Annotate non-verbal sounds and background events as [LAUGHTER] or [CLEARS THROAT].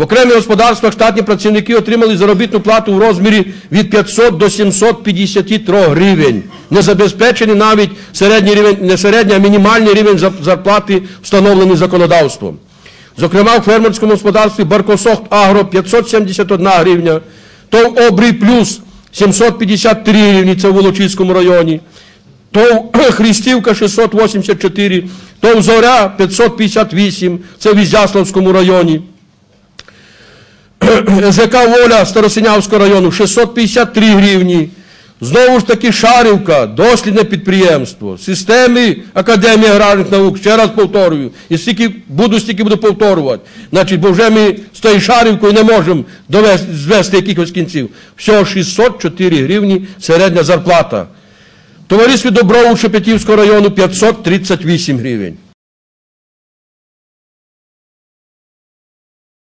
В окремих господарствах штатні працівники отримали заробітну плату в розмірі від 500 до 753 гривень. Не забезпечений навіть середній рівень, не середній, а мінімальний рівень зарплати, встановлений законодавством. Зокрема, в фермерському господарстві Баркосохт Агро 571 гривня, ТОВ Обрій Плюс 753 гривні, це в Волочиському районі, ТОВ [CLEARS THROAT] Христівка 684, ТОВ Зоря 558, це в Ізяславському районі. ЗК Воля Старосинявського району 653 гривні. Знову ж таки Шарівка, дослідне підприємство, системи Академії аграрних наук, ще раз повторюю, і стільки буду, стільки буду повторювати. Значить, бо вже ми з тою Шарівкою не можемо довести, звести якихось кінців. Всього 604 гривні середня зарплата. Товаристві Доброву Шепетівського району 538 гривень.